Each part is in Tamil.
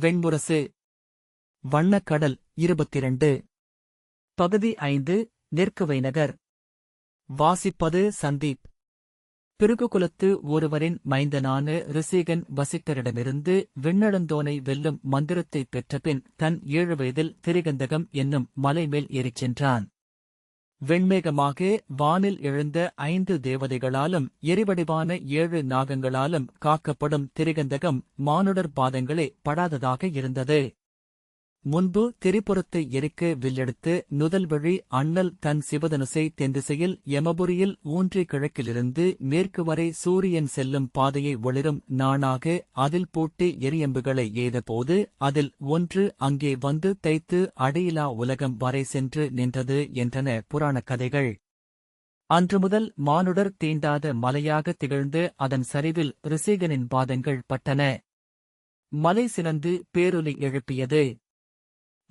வெண்முரசு வண்ணக்கடல் இருபத்திரண்டு. பகுதி ஐந்து நெற்குவை நகர். வாசிப்பது சந்தீப். பிருகுகுலத்து ஒருவரின் மைந்தனான ரிசீகன் வசிக்கரிடமிருந்து விண்ணளந்தோனை வெல்லும் மந்திரத்தைப் பெற்றபின் தன் ஏழு வயதில் திரிகந்தகம் என்னும் மலைமேல் ஏறிச் சென்றான். வெண்மேகமாக வானில் எழுந்த ஐந்து தேவதைகளாலும் எரிவடிவான ஏழு நாகங்களாலும் காக்கப்படும் திரிகந்தகம் மானுடர் பாதங்களே படாததாக இருந்தது. முன்பு திரிபுரத்தை எரிக்க வில்லெடுத்து நுதல்வழி அண்ணல் தன் சிவதனுசை தென்திசையில் யமபுரியில் ஊன்றி கிழக்கிலிருந்து மேற்கு வரை சூரியன் செல்லும் பாதையை ஒளிரும் நாணாக அதில் பூட்டி எரியம்புகளை எய்தபோது அதில் ஒன்று அங்கே வந்து தைத்து அடையிலா உலகம் வரை சென்று நின்றது என்றன புராணக் கதைகள். அன்று முதல் மானுடர் தீண்டாத மலையாக திகழ்ந்து அதன் சரிவில் ரிசீகனின் பாதங்கள் பட்டன. மலை சினந்து பேரொலி எழுப்பியது.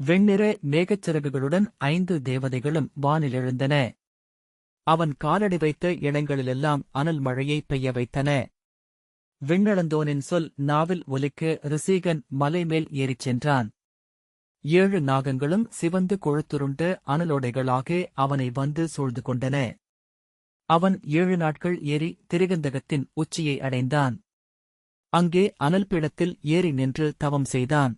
வெண்ணிற மேகச்சிறகுகளுடன் ஐந்து தேவதைகளும் வானிலெழுந்தன. அவன் காலடி வைத்த இடங்களிலெல்லாம் அனல் மழையை பெய்ய வைத்தன. விண்ணளந்தோனின் சொல் நாவில் ஒலிக்க ரிசீகன் மலைமேல் ஏறிச் சென்றான். ஏழு நாகங்களும் சிவந்து கொழுத்துருண்டு அனலோடைகளாக அவனை வந்து சூழ்ந்து கொண்டன. அவன் ஏழு நாட்கள் ஏறி திரிகந்தகத்தின் உச்சியை அடைந்தான். அங்கே அனல் பீடத்தில் ஏறி நின்று தவம் செய்தான்.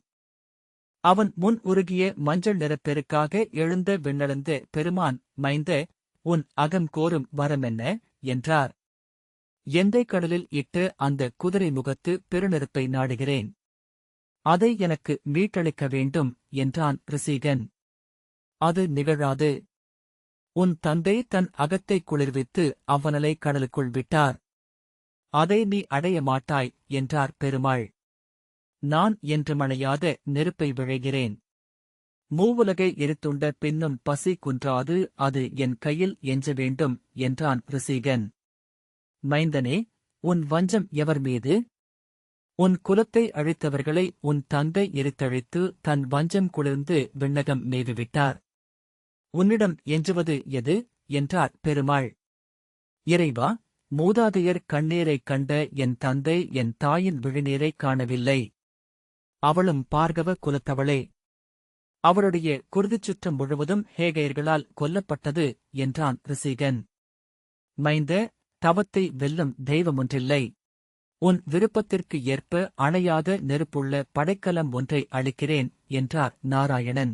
அவன் முன் உருகிய மஞ்சள் நிறப்பெருக்காக எழுந்த விண்ணளந்த பெருமான் மைந்த உன் அகம் கோரும் வரமென்ன என்றார். எந்தை கடலில் இட்டு அந்த குதிரை முகத்து பெருநெருப்பை நாடுகிறேன். அதை எனக்கு மீட்டளிக்க வேண்டும் என்றான் ரிசீகன் அது நிகழாது. உன் தந்தை தன் அகத்தை குளிர்வித்து அவ்வனலை கடலுக்குள் விட்டார். அதை நீ அடைய மாட்டாய் என்றார் பெருமாள். நான் என்று மழையாத நெருப்பை விழைகிறேன். மூவுலகை எரித்துண்ட பின்னும் பசி குன்றாது அது என் கையில் எஞ்ச வேண்டும் என்றான் ரிசீகன். மைந்தனே உன் வஞ்சம் எவர் மீது? உன் குலத்தை அழித்தவர்களை உன் தந்தை எரித்தழித்து தன் வஞ்சம் குளிர்ந்து விண்ணகம் மேவிவிட்டார். உன்னிடம் எஞ்சுவது எது? என்றார் பெருமாள். இறைவா மூதாதையர் கண்ணீரைக் கண்ட என் தந்தை என் தாயின் விழிநீரைக் காணவில்லை. அவளும் பார்கவ குலத்தவளே. அவளுடைய குருதிச் சுற்றம் முழுவதும் ஹேகையர்களால் கொல்லப்பட்டது என்றான் ரிசீகன். மைந்த தவத்தை வெல்லும் தெய்வமொன்றில்லை உன் விருப்பத்திற்கு ஏற்ப அணையாத நெருப்புள்ள படைக்கலம் ஒன்றை அளிக்கிறேன் என்றார் நாராயணன்.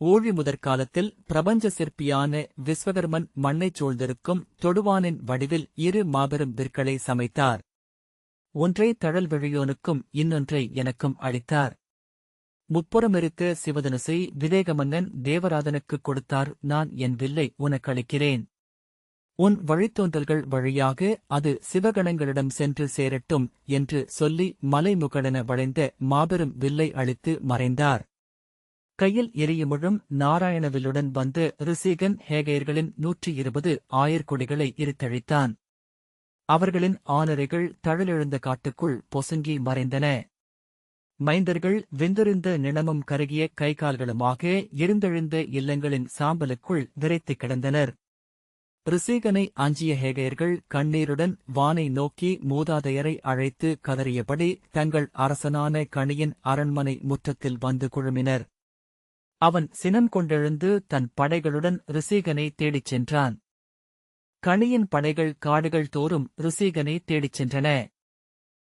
ஊழி முதற்காலத்தில் பிரபஞ்ச சிற்பியான விஸ்வகர்மன் மண்ணைச் சூழ்ந்திருக்கும் தொடுவானின் வடிவில் இரு மாபெரும் விற்களை சமைத்தார். ஒன்றை தழல் விழியோனுக்கும் இன்னொன்றை எனக்கும் அளித்தார். முப்புறமிருக்க சிவதனுசை விவேகமன்னன் தேவராதனுக்குக் கொடுத்தார் நான் என் வில்லை உனக்களிக்கிறேன். உன் வழித்தோன்றல்கள் வழியாக அது சிவகணங்களிடம் சென்று சேரட்டும் என்று சொல்லி மலைமுகடென வளைந்த மாபெரும் வில்லை அளித்து மறைந்தார். கையில் எரியுமுழும் நாராயணவில்லுடன் வந்து ரிசீகன் ஹேகையர்களின் நூற்றி இருபது ஆயர்கொடிகளை இருத்தழித்தான். அவர்களின் ஆனரைகள் தழலெழுந்த காட்டுக்குள் பொசுங்கி மறைந்தன. மைந்தர்கள் வெந்தெறிந்த நிலமும் கருகிய கைகால்களுமாக இருந்தெழுந்த இல்லங்களின் சாம்பலுக்குள் விரைத்துக் கிடந்தனர். ரிசீகனை அஞ்சிய ஹேகையர்கள் கண்ணீருடன் வானை நோக்கி மூதாதையரை அழைத்து கதறியபடி தங்கள் அரசனான கணியின் அரண்மனை முற்றத்தில் வந்து குழுமினர். அவன் சினம் கொண்டெழுந்து தன் படைகளுடன் ரிசீகனை தேடிச் சென்றான். கணியின் படைகள் காடுகள் தோறும் ரிசீகனை தேடிச் சென்றன.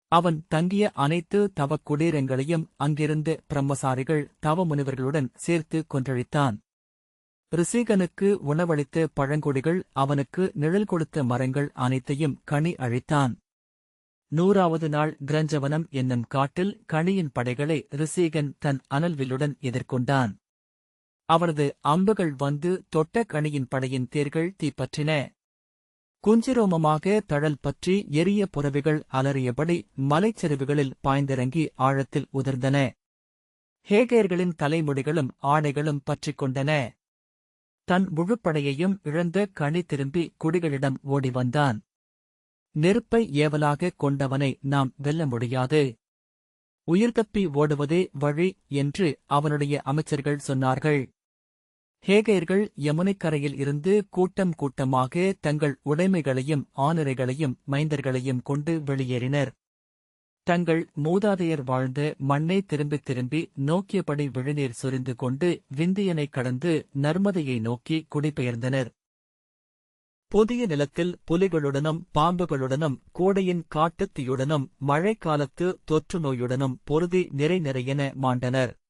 அவன் தங்கிய அனைத்து தவக் குடீரங்களையும் அங்கிருந்த பிரம்மசாரிகள் தவ முனிவர்களுடன் சேர்த்து கொன்றழித்தான். ரிசீகனுக்கு உணவளித்த பழங்குடிகள் அவனுக்கு நிழல் கொடுத்த மரங்கள் அனைத்தையும் கனி அழித்தான். நூறாவது நாள் கிரஞ்சவனம் என்னும் காட்டில் கணியின் படைகளை ரிசீகன் தன் அனல்வில்லுடன் எதிர்கொண்டான். அவனது அம்புகள் வந்து தொட்ட கணியின் படையின் தேர்கள் தீப்பற்றின. குஞ்சிரோமமாக தழல் பற்றி எரிய புறவிகள் அலறியபடி மலைச்சரிவுகளில் பாய்ந்திறங்கி ஆழத்தில் உதிர்ந்தன. ஹேகேர்களின் தலைமுடிகளும் ஆடைகளும் பற்றிக் கொண்டன. தன் முழுப்படையையும் இழந்த கணி திரும்பி குடிகளிடம் ஓடி வந்தான். நெருப்பை ஏவலாகக் கொண்டவனை நாம் வெல்ல முடியாது. உயிர் தப்பி ஓடுவதே வழி என்று அவனுடைய அமைச்சர்கள் சொன்னார்கள். ஹேகையர்கள் யமுனைக்கரையில் இருந்து கூட்டம் கூட்டமாக தங்கள் உடைமைகளையும் ஆனரைகளையும் மைந்தர்களையும் கொண்டு வெளியேறினர். தங்கள் மூதாதையர் வாழ்ந்த மண்ணை திரும்பித் திரும்பி நோக்கியபடி விழுநீர் சொரிந்து கொண்டு விந்தியனைக் கடந்து நர்மதையை நோக்கி குடிபெயர்ந்தனர். புதிய நிலத்தில் புலிகளுடனும் பாம்புகளுடனும் கோடையின் காட்டுத்தீயுடனும் மழைக்காலத்து தொற்று நோயுடனும் பொருதி நிறை நிறையென மாண்டனர்.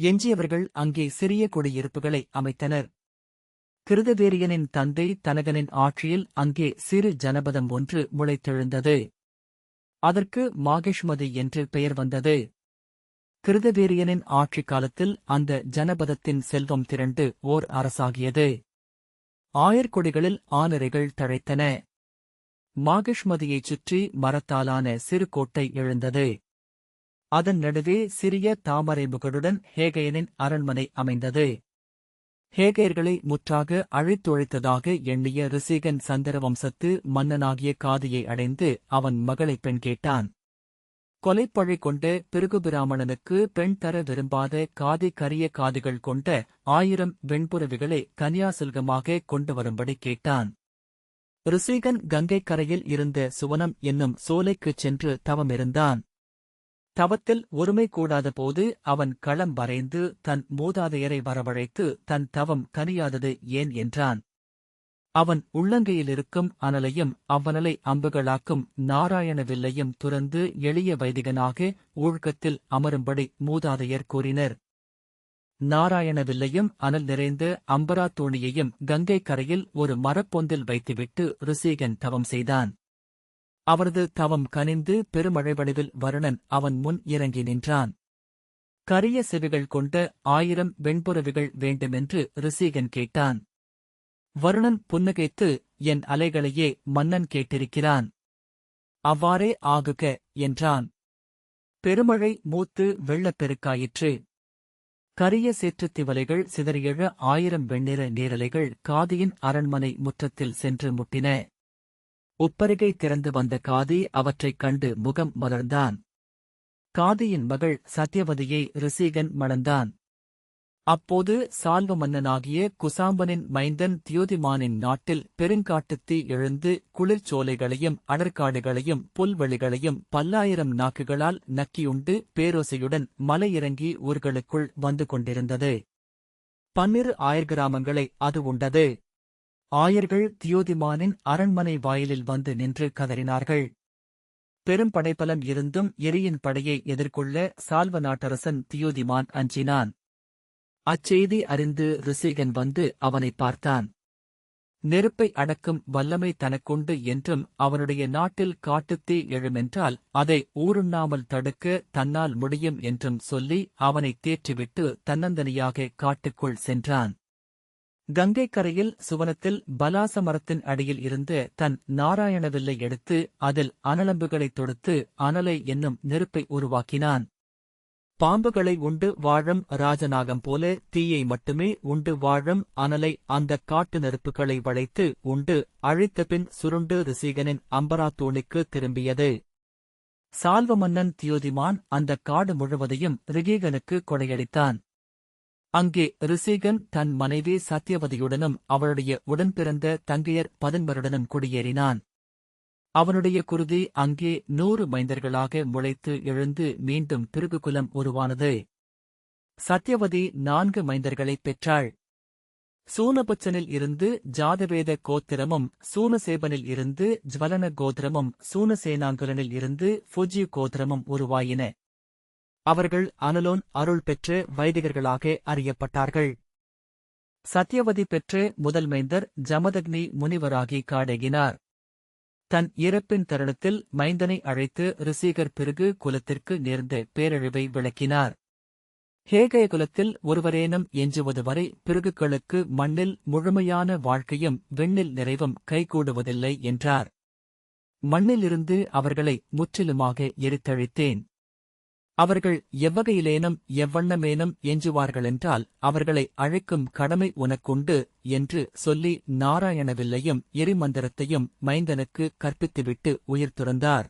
எஞ்சியவர்கள் அங்கே சிறிய குடியிருப்புகளை அமைத்தனர். கிருதவேரியனின் தந்தை தனகனின் ஆட்சியில் அங்கே சிறு ஜனபதம் ஒன்று முளைத்தெழுந்தது. அதற்கு மாகேஷ்மதி என்று பெயர் வந்தது. கிருதவேரியனின் ஆட்சி காலத்தில் அந்த ஜனபதத்தின் செல்வம் திரண்டு ஓர் அரசாகியது. ஆயர்கொடிகளில் ஆனரைகள் தழைத்தன. மாகிஷ்மதியைச் சுற்றி மரத்தாலான சிறு கோட்டை எழுந்தது. அதன் நடுவே சிறிய தாமரை முகடுடன் ஹேகையனின் அரண்மனை அமைந்தது. ஹேகையர்களை முற்றாக அழித்தொழித்ததாக எண்ணிய ரிசிகன் சந்திர வம்சத்து மன்னனாகிய காதியை அடைந்து அவன் மகளை பெண் கேட்டான். கொலைப்பழி கொண்ட பிருகுபிராமணனுக்கு பெண் தர விரும்பாத காதி கரிய காதிகள் கொண்ட ஆயிரம் வெண்புறவிகளை கன்யாசுல்கமாக கொண்டு வரும்படி கேட்டான். ரிசிகன் கங்கைக் கரையில் இருந்த சுவனம் என்னும் சோலைக்குச் சென்று தவமிருந்தான். தவத்தில் ஒருமை கூடாத போது அவன் களம் வரைந்து தன் மூதாதையரை வரவழைத்து தன் தவம் கனியாதது ஏன் என்றான். அவன் உள்ளங்கையிலிருக்கும் அனலையும் அவ்வனலை அம்புகளாக்கும் நாராயண வில்லையும் துறந்து எளிய வைதிகனாக ஊழ்கத்தில் அமரும்படி மூதாதையர் கூறினர். நாராயண வில்லையும் அனல் நிறைந்த அம்பரா தோணியையும் கங்கை கரையில் ஒரு மரப்பொந்தில் வைத்துவிட்டு ரிசீகன் தவம் செய்தான். அவரது தவம் கனிந்து பெருமழைவடிவில் வருணன் அவன் முன் இறங்கி நின்றான். கரிய செவிகள் கொண்ட ஆயிரம் வெண்புறவிகள் வேண்டுமென்று ரிசீகன் கேட்டான். வருணன் புன்னகைத்து என் அலைகளையே மன்னன் கேட்டிருக்கிறான். அவ்வாறே ஆகுக என்றான். பெருமழை மூத்து வெள்ளப்பெருக்காயிற்று கரிய சேற்றுத் திவலைகள் சிதறியழ ஆயிரம் வெண்ணிற நீரலைகள் காதியின் அரண்மனை முற்றத்தில் சென்று முட்டின. உப்பருகை திறந்து வந்த காதி அவற்றைக் கண்டு முகம் மலர்ந்தான். காதியின் மகள் சத்யவதியை ரிசீகன் மணந்தான். அப்போது சால்வ மன்னனாகிய குசாம்பனின் மைந்தன் தியோதிமானின் நாட்டில் பெருங்காட்டுத்தீ எழுந்து குளிர்ச்சோலைகளையும் அடற்காடுகளையும் புல்வெளிகளையும் பல்லாயிரம் நாக்குகளால் நக்கியுண்டு பேரோசையுடன் மலையிறங்கி ஊர்களுக்குள் வந்து கொண்டிருந்தது. பன்னிரு ஆயிர கிராமங்களை அது உண்டது. ஆயர்கள் தியோதிமானின் அரண்மனை வாயிலில் வந்து நின்று கதறினார்கள். பெரும் படைபலம் இருந்தும் எரியின் படையை எதிர்கொள்ள சால்வ நாட்டரசன் தியோதிமான் அஞ்சினான். அச்செய்தி அறிந்து ரிசிகன் வந்து அவனை பார்த்தான். நெருப்பை அடக்கும் வல்லமை தனக்குண்டு என்றும் அவனுடைய நாட்டில் காட்டுத்தீ எழுமென்றால் அதை ஊருண்ணாமல் தடுக்க தன்னால் முடியும் என்றும் சொல்லி அவனைத் தேற்றிவிட்டு தன்னந்தனியாக காட்டுக்குள் சென்றான். கரையில் சுவனத்தில் பலாச மரத்தின் அடியில் இருந்து தன் நாராயணவில்லை எடுத்து அதில் அனலம்புகளைத் தொடுத்து அனலை என்னும் நெருப்பை உருவாக்கினான். பாம்புகளை உண்டு வாழும் ராஜநாகம் போல தீயை மட்டுமே உண்டு வாழும் அனலை அந்தக் காட்டு நெருப்புகளை வளைத்து உண்டு அழித்தபின் சுருண்டு ரிசீகனின் அம்பராத்தோணிக்கு திரும்பியது. சால்வ மன்னன் தியோதிமான் அந்தக் காடு முழுவதையும் ரிகீகனுக்கு கொடையடித்தான். அங்கே ரிசீகன் தன் மனைவி சத்தியவதியுடனும் அவளுடைய உடன்பிறந்த தங்கையர் பதன்மருடனும் குடியேறினான். அவனுடைய குருதி அங்கே நூறு மைந்தர்களாக முளைத்து எழுந்து மீண்டும் திருகுகுலம் உருவானது. சத்யவதி நான்கு மைந்தர்களைப் பெற்றாள். சூனபுச்சனில் இருந்து ஜாதவேத கோத்திரமும் சூனசேபனில் இருந்து ஜ்வலன கோத்திரமும் சூனசேனாங்குலனில் இருந்து ஃபுஜி கோத்திரமும் உருவாயின. அவர்கள் அனலோன் அருள் பெற்று வைதிகர்களாக அறியப்பட்டார்கள். சத்யவதி பெற்று முதல் மைந்தர் ஜமதக்னி முனிவராகி காடேகினார். தன் இறப்பின் தருணத்தில் மைந்தனை அழைத்து ரிசீகர் பிறகு குலத்திற்கு நேர்ந்த பேரழிவை விளக்கினார். ஹேகய குலத்தில் ஒருவரேனும் எஞ்சுவது வரை பிறகுகளுக்கு மண்ணில் முழுமையான வாழ்க்கையும் விண்ணில் நிறைவும் கைகூடுவதில்லை என்றார். மண்ணிலிருந்து அவர்களை முற்றிலுமாக எரித்தழித்தேன். அவர்கள் எவ்வகையிலேனும் எவ்வண்ணமேனும் எஞ்சுவார்களென்றால் அவர்களை அழைக்கும் கடமை உனக்குண்டு என்று சொல்லி நாராயணவில்லையும் எரிமந்திரத்தையும் மைந்தனுக்கு கற்பித்துவிட்டு உயிர் துறந்தார்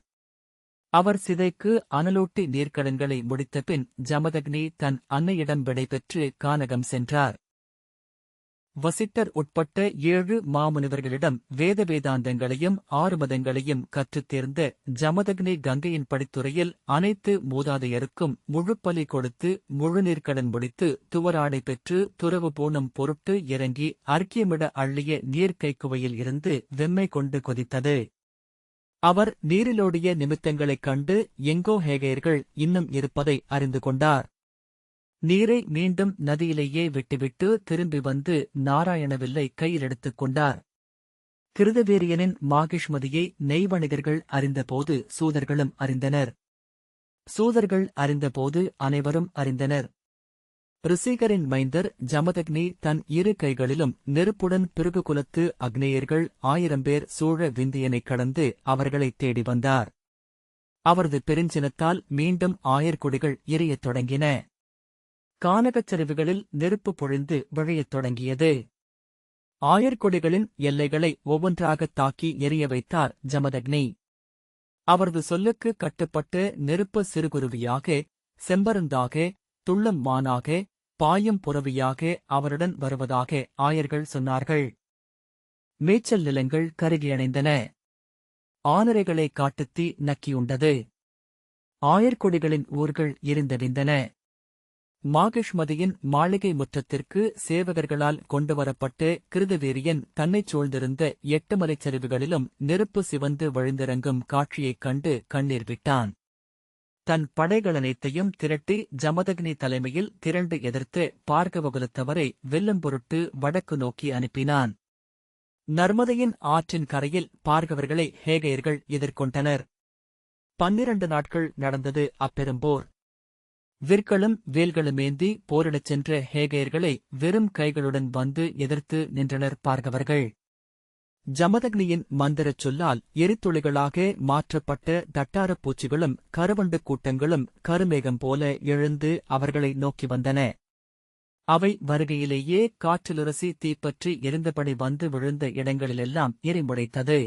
அவர் சிதைக்கு அனலூட்டி நீர்க்கடன்களை முடித்தபின் ஜமதக்னி தன் அன்னையிடம் விடைபெற்று கானகம் சென்றார். வசிட்டர் உட்பட்ட ஏழு மாமுனிவர்களிடம் வேத வேதாந்தங்களையும் ஆறு மதங்களையும் கற்றுத் தேர்ந்த ஜமதக்னி கங்கையின் படித்துறையில் அனைத்து மூதாதையருக்கும் முழுப்பலி கொடுத்து முழுநீர்க்கடன் முடித்து துவராடை பெற்று துறவு போனும் பொருட்டு இறங்கி அர்க்கியமிட அள்ளிய நீர்க்கைக்குவையில் இருந்து வெம்மை கொண்டு கொதித்தது. அவர் நீரிலோடிய நிமித்தங்களைக் கண்டு எங்கோ ஹேகையர்கள் இன்னும் இருப்பதை அறிந்து கொண்டார். நீரை மீண்டும் நதியிலேயே விட்டுவிட்டு திரும்பி வந்து நாராயணவில்லை கையிலெடுத்துக் கொண்டார். கிருதவேரியனின் மாகிஷ்மதியை நெய்வணிகர்கள் அறிந்தபோது சூதர்களும் அறிந்தனர். சூதர்கள் அறிந்தபோது அனைவரும் அறிந்தனர். ரிசீகரின் மைந்தர் ஜமதக்னி தன் இரு கைகளிலும் நெருப்புடன் பிறகு குலத்து அக்னேயர்கள் ஆயிரம் பேர் சூழ விந்தியனைக் கடந்து அவர்களைத் தேடி வந்தார். அவரது பெருஞ்சினத்தால் மீண்டும் ஆயர்குடிகள் எரியத் தொடங்கின. கானகச் சரிவுகளில் நெருப்பு பொழிந்து விழையத் தொடங்கியது. ஆயர்கொடிகளின் எல்லைகளை ஒவ்வொன்றாகத் தாக்கி எரிய வைத்தார் ஜமதக்னி. அவரது சொல்லுக்கு கட்டுப்பட்டு நெருப்பு சிறுகுருவியாக செம்பருந்தாக துள்ளம் மானாக பாயும் புறவியாக அவருடன் வருவதாக ஆயர்கள் சொன்னார்கள். மேய்ச்சல் நிலங்கள் கருகியணைந்தன. ஆனரைகளை காட்டுத்தி நக்கியுண்டது. ஆயர்கொடிகளின் ஊர்கள் எரிந்தடிந்தன. மாகிஷ்மதியின் மாளிகை முற்றத்திற்கு சேவகர்களால் கொண்டுவரப்பட்டு கிருதவீரியன் தன்னைச் சூழ்ந்திருந்த எட்டு மலைச்சரிவுகளிலும் நெருப்பு சிவந்து வழிந்திறங்கும் காட்சியைக் கண்டு கண்ணீர் விட்டான். தன் படைகளனைத்தையும் திரட்டி ஜமதக்னி தலைமையில் திரண்டு எதிர்த்து பார்க்கவகுலத்தவரை வெல்லும் பொருட்டு வடக்கு நோக்கி அனுப்பினான். நர்மதையின் ஆற்றின் கரையில் பார்கவர்களை ஹேகையர்கள் எதிர்கொண்டனர். பன்னிரண்டு நாட்கள் நடந்தது அப்பெரும்போர். விற்களும் வேல்களுமேந்தி போரிடச் சென்ற ஹேகையர்களை வெறும் கைகளுடன் வந்து எதிர்த்து நின்றனர் பார்கவர்கள். ஜமதக்னியின் மந்திரச் சொல்லால் எரித்துளிகளாக மாற்றப்பட்ட தட்டாரப் பூச்சிகளும் கருவண்டு கூட்டங்களும் கருமேகம் போல எழுந்து அவர்களை நோக்கி வந்தன. அவை வருகையிலேயே காற்றிலுரசி தீப்பற்றி எரிந்தபடி வந்து விழுந்த இடங்களிலெல்லாம் எரிமுடைத்தது.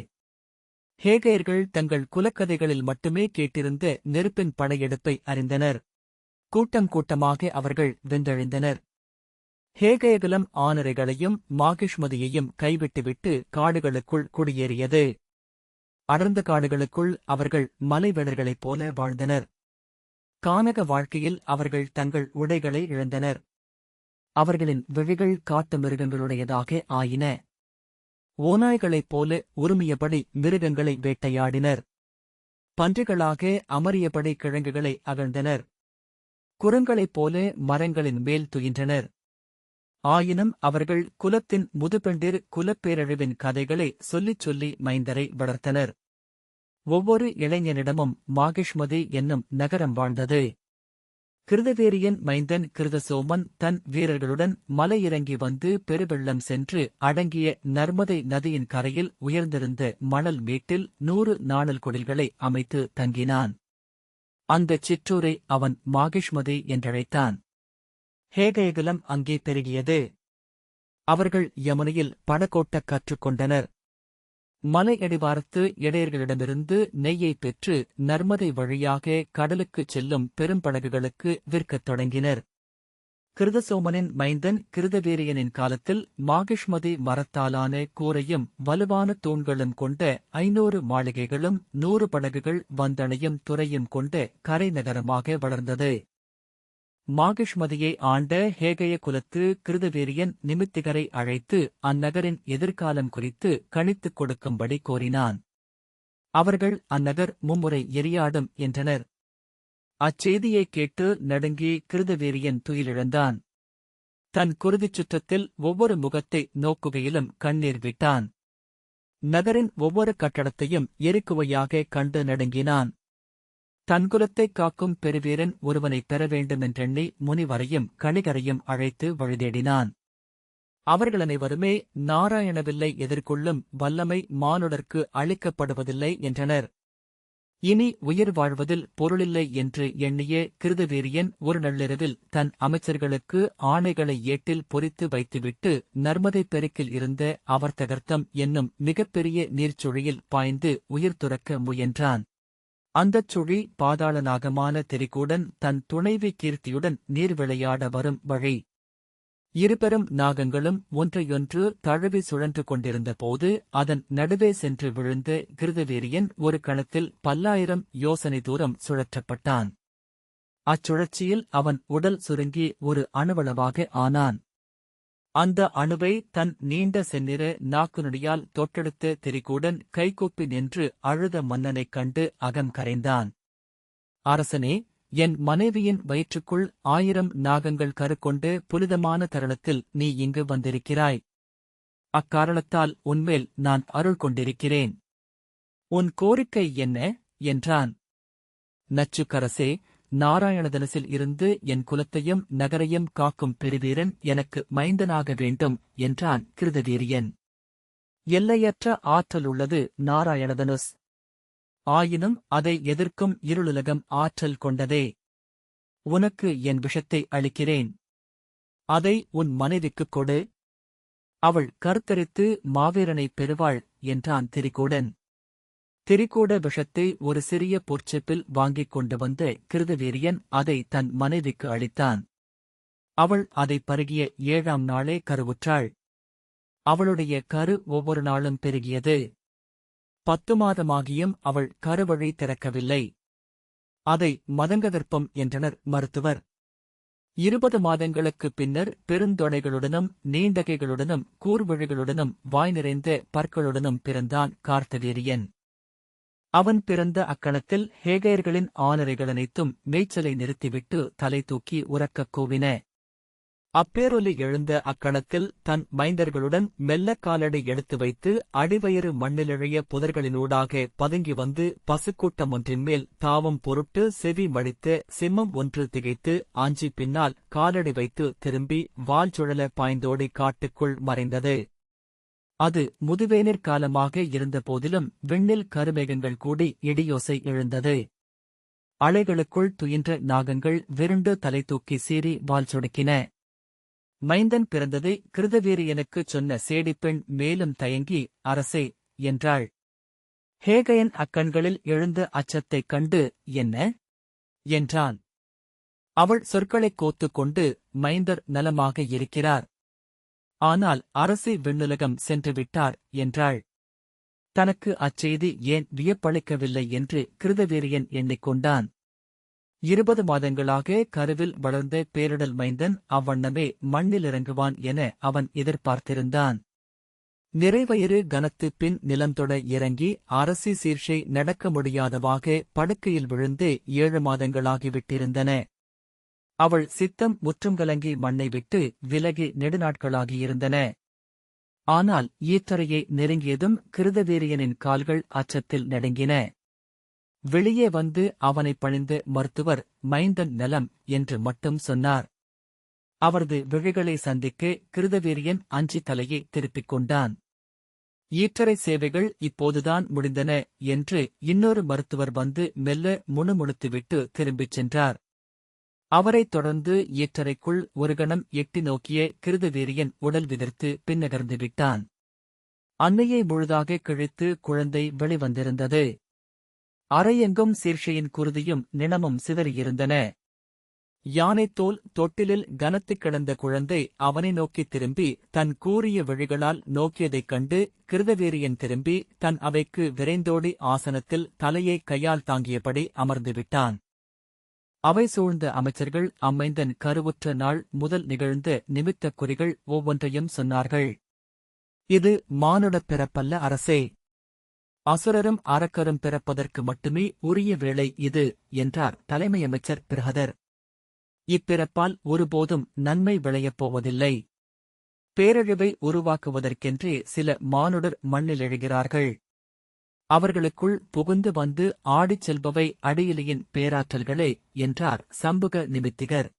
ஹேகையர்கள் தங்கள் குலக்கதைகளில் மட்டுமே கேட்டிருந்த நெருப்பின் படையெடுப்பை அறிந்தனர். கூட்டம் கூட்டமாக அவர்கள் வெந்தெழுந்தனர். ஹேகேகலம் ஆனரைகளையும் மாகிஷ்மதியையும் கைவிட்டுவிட்டு காடுகளுக்குள் குடியேறியது. அடர்ந்த காடுகளுக்குள் அவர்கள் மலைவேடர்களைப் போல வாழ்ந்தனர். கானக வாழ்க்கையில் அவர்கள் தங்கள் உடைகளை இழந்தனர். அவர்களின் விழிகள் காட்டு மிருகங்களுடையதாக ஆயின. ஓநாய்களைப் போல உருமியபடி மிருகங்களை வேட்டையாடினர். பன்றிகளாக அமரியபடி கிழங்குகளை அகழ்ந்தனர். குரங்களைப் போல மரங்களின் மேல் துயின்றனர். ஆயினும் அவர்கள் குலத்தின் முதுபெண்டிர் குலப்பேரழிவின் கதைகளை சொல்லிச் சொல்லி மைந்தரை வளர்த்தனர். ஒவ்வொரு இளைஞனிடமும் மாகிஷ்மதி என்னும் நகரம் வாழ்ந்தது. கிருதவேரியன் மைந்தன் கிருதசோமன் தன் வீரர்களுடன் மலையிறங்கி வந்து பெருவெள்ளம் சென்று அடங்கிய நர்மதை நதியின் கரையில் உயர்ந்திருந்த மணல் மேட்டில் நூறு நாணல் குடில்களை அமைத்து தங்கினான். அந்தச் சிற்றூரை அவன் மாகிஷ்மதி என்றழைத்தான். ஹேகயகுலம் அங்கே பெருகியது. அவர்கள் யமுனையில் படகோட்டக் கற்றுக்கொண்டனர். மலை அடிவாரத்து இடையர்களிடமிருந்து நெய்யைப் பெற்று நர்மதை வழியாக கடலுக்குச் செல்லும் பெரும்படகுகளுக்கு விற்கத் தொடங்கினர். கிருதசோமனின் மைந்தன் கிருதவீரியனின் காலத்தில் மாகிஷ்மதி மரத்தாலான கூரையும் வலுவான தூண்களும் கொண்ட ஐநூறு மாளிகைகளும் நூறு படகுகள் வந்தணையும் துறையும் கொண்ட கரை நகரமாக வளர்ந்தது. மாகிஷ்மதியை ஆண்ட ஹேகய குலத்து கிருதவீரியன் நிமித்திகரை அழைத்து அந்நகரின் எதிர்காலம் குறித்து கணித்துக் கொடுக்கும்படி கோரினான். அவர்கள் அந்நகர் மும்முறை எரியாடும் என்றனர். அச்செய்தியைக் கேட்டு நடுங்கி கிருதவீரியன் துயிலிழந்தான். தன் குருதிச் சுற்றத்தில் ஒவ்வொரு முகத்தை நோக்குகையிலும் கண்ணீர் விட்டான். நகரின் ஒவ்வொரு கட்டடத்தையும் எரிக்குவையாக கண்டு நடுங்கினான். தன் குலத்தைக் காக்கும் பெருவீரன் ஒருவனைப் பெற வேண்டுமென்றெண்ணி முனிவரையும் கணிகரையும் அழைத்து வழிதேடினான். அவர்கள் அனைவருமே நாராயணவில்லை எதிர்கொள்ளும் வல்லமை மானுடர்க்கு அளிக்கப்படுவதில்லை என்றனர். இனி உயிர் வாழ்வதில் பொருளில்லை என்று எண்ணிய கிருதவீரியன் ஒரு நள்ளிரவில் தன் அமைச்சர்களுக்கு ஆணைகளை ஏட்டில் பொறித்து வைத்துவிட்டு நர்மதை பெருக்கில் இருந்த அவர்த்தகர்த்தம் என்னும் மிகப்பெரிய நீர்ச்சுழியில் பாய்ந்து உயிர் துறக்க முயன்றான். அந்தச் சுழி பாதாள நாகமான திரிகூடன் தன் துணைவி கீர்த்தியுடன் நீர் விளையாட வரும் வழி இருபெரும் நாகங்களும் ஒன்றையொன்று தழுவி சுழன்று கொண்டிருந்த போது அதன் நடுவே சென்று விழுந்து கிருதவீரியன் ஒரு கணத்தில் பல்லாயிரம் யோசனை தூரம் சுழற்றப்பட்டான். அச்சுழற்சியில் அவன் உடல் சுருங்கி ஒரு அணுவளவாக ஆனான். அந்த அணுவை தன் நீண்ட செந்நிற நாக்குநடியால் தொட்டெடுத்த திரிகூடன் கைகூப்பி நின்று அழுத மன்னனைக் கண்டு அகம் கரைந்தான். அரசனே என் மனைவியின் வயிற்றுக்குள் ஆயிரம் நாகங்கள் கருக்கொண்டு புனிதமான தருணத்தில் நீ இங்கு வந்திருக்கிறாய். அக்காரணத்தால் உன்மேல் நான் அருள் கொண்டிருக்கிறேன். உன் கோரிக்கை என்ன? என்றான். நச்சுக்கரசே நாராயணதனசில் இருந்து என் குலத்தையும் நகரையும் காக்கும் பெருவீரன் எனக்கு மைந்தனாக வேண்டும் என்றான் கிருதவீரியன். எல்லையற்ற ஆற்றல் உள்ளது நாராயணதனுஸ். ஆயினும் அதை எதிர்க்கும் இருளுலகம் ஆற்றல் கொண்டதே. உனக்கு என் விஷத்தை அளிக்கிறேன். அதை உன் மனைவிக்குக் கொடு. அவள் கருத்தரித்து மாவீரனைப் பெறுவாள் என்றான் திரிகூடன். திரிகூட விஷத்தை ஒரு சிறிய பொற்செப்பில் வாங்கிக் கொண்டு வந்த கிருதவீரியன் அதை தன் மனைவிக்கு அளித்தான். அவள் அதைப் பருகிய ஏழாம் நாளே கருவுற்றாள். அவளுடைய கரு ஒவ்வொரு நாளும் பெருகியது. பத்து மாதமாகியும் அவள் கருவழி திறக்கவில்லை. அதை மதங்கதர்ப்பம் என்றனர் மருத்துவர். இருபது மாதங்களுக்குப் பின்னர் பெருந்தொடைகளுடனும் நீண்டகைகளுடனும் கூர்வழிகளுடனும் வாய் நிறைந்த பற்களுடனும் பிறந்தான் கார்த்தவீரியன். அவன் பிறந்த அக்கணத்தில் ஹேகையர்களின் ஆனரைகள் அனைத்தும் மேய்ச்சலை நிறுத்திவிட்டு தலை தூக்கி உறக்கக் கூவின. அப்பேரொலி எழுந்த அக்கணத்தில் தன் மைந்தர்களுடன் மெல்ல காலடி எடுத்து வைத்து அடிவயிறு மண்ணிலிழைய புதர்களினூடாக பதுங்கி வந்து பசுக்கூட்டம் ஒன்றின் மேல் தாவம் பொருட்டு செவி மடித்த சிம்மம் ஒன்று திகைத்து ஆஞ்சி பின்னால் காலடி வைத்து திரும்பி வால் சுழல பாய்ந்தோடி காட்டுக்குள் மறைந்தது. அது முதுவேனிற் காலமாக இருந்த போதிலும் விண்ணில் கருமேகங்கள் கூடி இடியோசை எழுந்தது. அலைகளுக்குள் துயின்ற நாகங்கள் விருண்டு தலை தூக்கி சீறி வால் சுடுக்கின. மைந்தன் பிறந்ததை கிருதவீரியனுக்குச் சொன்ன சேடிப்பெண் மேலும் தயங்கி அரசே என்றாள். ஹேகையன் அக்கண்களில் எழுந்த அச்சத்தைக் கண்டு என்ன? என்றான். அவள் சொற்களைக் கோத்துக் கொண்டு மைந்தர் நலமாக இருக்கிறார். ஆனால் அரசி விண்ணுலகம் சென்று விட்டார் என்றாள். தனக்கு அச்செய்தி ஏன் வியப்பளிக்கவில்லை? என்று கிருதவீரியன் எண்ணிக்கொண்டான் இருபது மாதங்களாக கருவில் வளர்ந்த பேரிடல் மைந்தன் அவ்வண்ணமே மண்ணில் இறங்குவான் என அவன் எதிர்பார்த்திருந்தான். நிறைவயிறு கனத்து பின் நிலந்தொட இறங்கி அரசி சீர்ஷை நடக்க முடியாதவாக படுக்கையில் விழுந்து ஏழு மாதங்களாகிவிட்டிருந்தன. அவள் சித்தம் முற்றும் கலங்கி மண்ணை விட்டு விலகி நெடுநாட்களாகியிருந்தன. ஆனால் ஈத்தரையை நெருங்கியதும் கிருதவீரியனின் கால்கள் அச்சத்தில் நடுங்கின. வெளியே வந்து அவனைப் பணிந்து மருத்துவர் மைந்தன் நலம் என்று மட்டும் சொன்னார். அவரது விழிகளை சந்திக்க கிருதவீரியன் அஞ்சி தலையை திருப்பிக் கொண்டான். ஈற்றரை சேவைகள் இப்போதுதான் முடிந்தன என்று இன்னொரு மருத்துவர் வந்து மெல்ல முணுமுணுத்துவிட்டு திரும்பிச் சென்றார். அவரைத் தொடர்ந்து ஈற்றறைக்குள் ஒரு கணம் எட்டி நோக்கிய கிருதவீரியன் உடல் விதிர்த்து பின்னகர்ந்து விட்டான். அன்னையை முழுதாக கிழித்து குழந்தை வெளிவந்திருந்தது. அறையெங்கும் சீர்ஷையின் குருதியும் நிணமும் சிதறியிருந்தன. யானைத்தோல் தொட்டிலில் கனத்துக் கிடந்த குழந்தை அவனை நோக்கித் திரும்பி தன் கூறிய விழிகளால் நோக்கியதைக் கண்டு கிருதவீரியன் திரும்பி தன் அவைக்கு விரைந்தோடி ஆசனத்தில் தலையை கையால் தாங்கியபடி அமர்ந்துவிட்டான் அவை சூழ்ந்த அமைச்சர்கள் அம்மைந்தன் கருவுற்ற நாள் முதல் நிகழ்ந்த நிமித்தக் குறிகள் ஒவ்வொன்றையும் சொன்னார்கள். இது மானுடப் பிறப்பல்ல அரசே. அசுரரும் அரக்கரும் பிறப்பதற்கு மட்டுமே உரிய வேளை இது என்றார் தலைமையமைச்சர் பிரகதர். இப்பிறப்பால் ஒருபோதும் நன்மை விளையப் போவதில்லை. பேரழிவை உருவாக்குவதற்கென்றே சில மானுடர் மண்ணில் எழுகிறார்கள். அவர்களுக்குள் புகுந்து வந்து ஆடிச் செல்பவை அடியிலையின் பேராற்றல்களே என்றார் சம்புக நிமித்திகர்.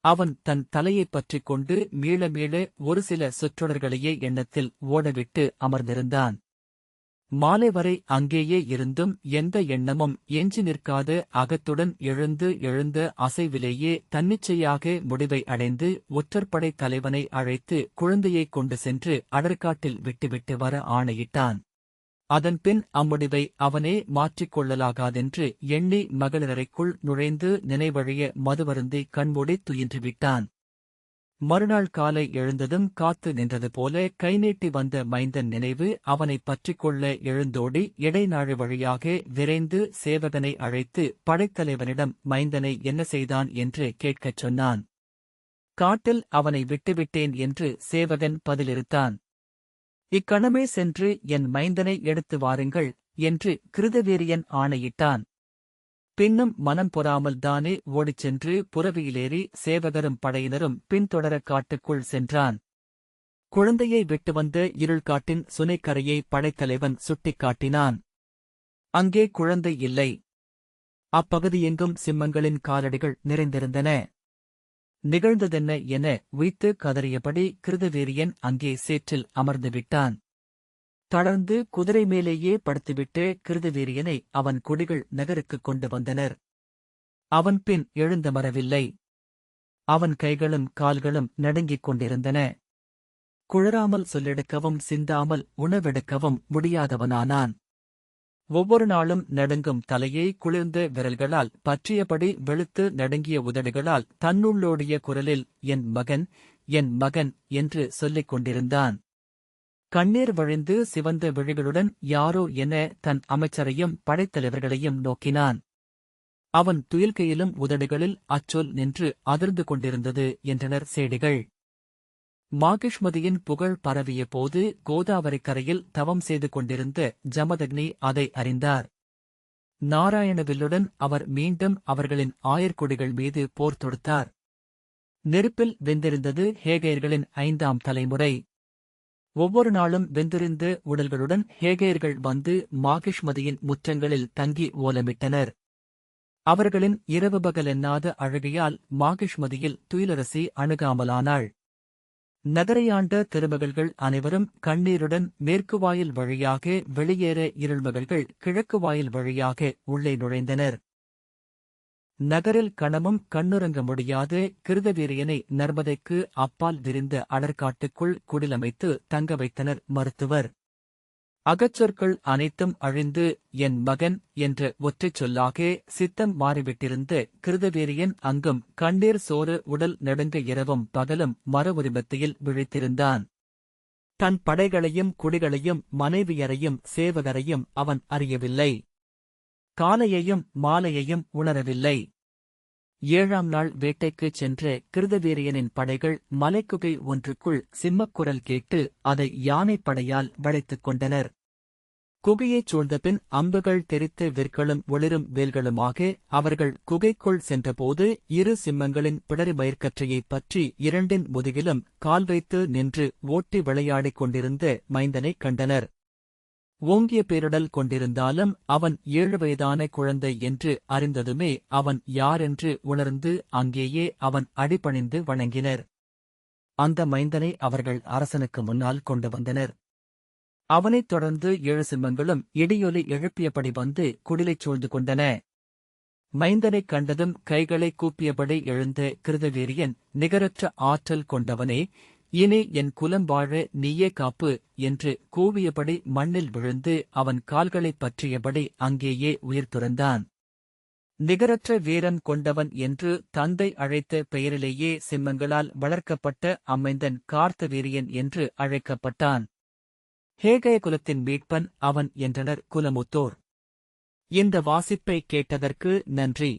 அவன் தன் தலையைப் பற்றிக் கொண்டு மீள மீள ஒரு சில சொற்றொடர்களையே எண்ணத்தில் ஓடவிட்டு அமர்ந்திருந்தான். மாலை வரை அங்கேயே இருந்தும் எந்த எண்ணமும் எஞ்சி நிற்காத. அகத்துடன் எழுந்து எழுந்த அசைவிலேயே தன்னிச்சையாக முடிவை அடைந்து ஒற்றற்படை தலைவனை அழைத்து குழந்தையைக் கொண்டு சென்று அடற்காட்டில் விட்டுவிட்டு வர ஆணையிட்டான். அதன்பின் அம்முடிவை அவனே மாற்றிக்கொள்ளலாகாதென்று எண்ணி மகளிரைக்குள் நுழைந்து நினைவழிய மதுவருந்தி கண்மூடி துயின்றுவிட்டான். மறுநாள் காலை எழுந்ததும் காத்து நின்றது போல கைநீட்டி வந்த மைந்தன் நினைவு அவனைப் பற்றிக் கொள்ள எழுந்தோடி இடைநாழி வழியாக விரைந்து சேவகனை அழைத்து படைத்தலைவனிடம் மைந்தனை என்ன செய்தான் என்று கேட்கச் சொன்னான். காட்டில் அவனை விட்டுவிட்டேன் என்று சேவகன் பதிலிருத்தான் இக்கணமே சென்று என் மைந்தனை எடுத்து வாருங்கள் என்று கிருதவீரியன் ஆணையிட்டான். பின்னும் மனம் பொறாமல் தானே ஓடிச் சென்று புறவியிலேறி சேவகரும் படையினரும் பின்தொடர காட்டுக்குள் சென்றான். குழந்தையை விட்டு வந்த இருள்காட்டின் சுனைக்கரையை படைத்தலைவன் சுட்டிக்காட்டினான் அங்கே குழந்தை இல்லை. அப்பகுதியெங்கும் சிம்மங்களின் காலடிகள் நிறைந்திருந்தன. நிகழ்ந்ததென்ன என உய்த்து கதறியபடி கிருதவீரியன் அங்கே சேற்றில் அமர்ந்து விட்டான். தளர்ந்து குதிரை மேலேயே படுத்துவிட்டு கிருதவீரியனை அவன் குடிகள் நகருக்குக் கொண்டு வந்தனர். அவன் பின் எழுந்தமரவில்லை அவன் கைகளும் கால்களும் நடுங்கிக் கொண்டிருந்தன. குழறாமல் சொல்லெடுக்கவும் சிந்தாமல் உணவெடுக்கவும் முடியாதவனானான். ஒவ்வொரு நாளும் நடுங்கும் தலையை குளிர்ந்த விரல்களால் பற்றியபடி வெளுத்து நடுங்கிய உதடுகளால் தன்னுள்ளோடிய குரலில் என் மகன் என் மகன் என்று சொல்லிக் கொண்டிருந்தான். கண்ணீர் வழிந்து சிவந்த விழிகளுடன் யாரோ என தன் அமைச்சரையும் படைத்தலைவர்களையும் நோக்கினான். அவன் துயில்கையிலும் உதடுகளில் அச்சொல் நின்று அதிர்ந்து கொண்டிருந்தது என்றனர் சேடிகள். மாகிஷ்மதியின் புகழ் பரவிய போது கோதாவரி கரையில் தவம் செய்து கொண்டிருந்த ஜமதக்னி அதை அறிந்தார். நாராயணவில்லுடன் அவர் மீண்டும் அவர்களின் ஆயர்கொடிகள் மீது போர் தொடுத்தார். நெருப்பில் வெந்திருந்தது ஹேகையர்களின் ஐந்தாம் தலைமுறை. ஒவ்வொரு நாளும் வெந்திருந்த உடல்களுடன் ஹேகையர்கள் வந்து மாகிஷ்மதியின் முற்றங்களில் தங்கி ஓலமிட்டனர். அவர்களின் இரவு பகலென்னாத அழகையால் மாகிஷ்மதியில் துயிலரசி அணுகாமலானாள். நகரையாண்ட திருமகள்கள் அனைவரும் கண்ணீருடன் மேற்கு வாயில் வழியாக வெளியேற இருள்மகள்கள் கிழக்கு வாயில் வழியாக உள்ளே நுழைந்தனர். நகரில் கணமும் கண்ணுறங்க முடியாது கிருதவீரியனை நர்மதைக்கு அப்பால் விரிந்த அடற்காட்டுக்குள் குடிலமைத்து தங்க வைத்தனர் மருத்துவர். அகச்சொற்கள் அனைத்தும் அழிந்து என் மகன் என்ற ஒற்றைச் சொல்லாக சித்தம் மாறிவிட்டிருந்த கிருதவீரியன் அங்கும் கண்ணீர் சோறு உடல் நெடுங்க இரவும் பகலும் மர உரிமத்தியில் விழித்திருந்தான். தன் படைகளையும் குடிகளையும் மனைவியரையும் சேவகரையும் அவன் அறியவில்லை. காலையையும் மாலையையும் உணரவில்லை. ஏழாம் நாள் வேட்டைக்குச் சென்ற கிருதவீரியனின் படைகள் மலைக்குகை ஒன்றுக்குள் சிம்மக்குரல் கேட்டு அதை யானைப்படையால் வளைத்துக் கொண்டனர். குகையைச் சூழ்ந்தபின் அம்புகள் தெரித்த விற்களும் ஒளிரும் வேல்களுமாக அவர்கள் குகைக்குள் சென்றபோது இரு சிம்மங்களின் பிடரி மயிர்கற்றையைப் பற்றி இரண்டின் முதுகிலும் கால் வைத்து நின்று ஓட்டி விளையாடிக் கொண்டிருந்த மைந்தனைக் கண்டனர். ஓங்கிய பேரிடல் கொண்டிருந்தாலும் அவன் ஏழு வயதான குழந்தை என்று அறிந்ததுமே அவன் யாரென்று உணர்ந்து அங்கேயே அவன் அடிபணிந்து வணங்கினர். அந்த மைந்தனை அவர்கள் அரசனுக்கு முன்னால் கொண்டு வந்தனர். அவனைத் தொடர்ந்து ஏழு சிம்மங்களும் இடியொலி எழுப்பியபடி வந்து குடிலைச் சூழ்ந்து கொண்டன. மைந்தனைக் கண்டதும் கைகளைக் கூப்பியபடி எழுந்த கிருதவீரியன் நிகரற்ற ஆற்றல் கொண்டவனே இனி என் குலம் வாழ நீயே காப்பு என்று கூவியபடி மண்ணில் விழுந்து அவன் கால்களைப் பற்றியபடி அங்கேயே உயிர் துறந்தான். நிகரற்ற வீரன் கொண்டவன் என்று தந்தை அழைத்த பெயரிலேயே சிம்மங்களால் வளர்க்கப்பட்ட அமைந்தன் கார்த்தவீரியன் என்று அழைக்கப்பட்டான். ஹேகய குலத்தின் மீட்பன் அவன் என்றனர் குலமுத்தோர். இந்த வாசிப்பை கேட்டதற்கு நன்றி.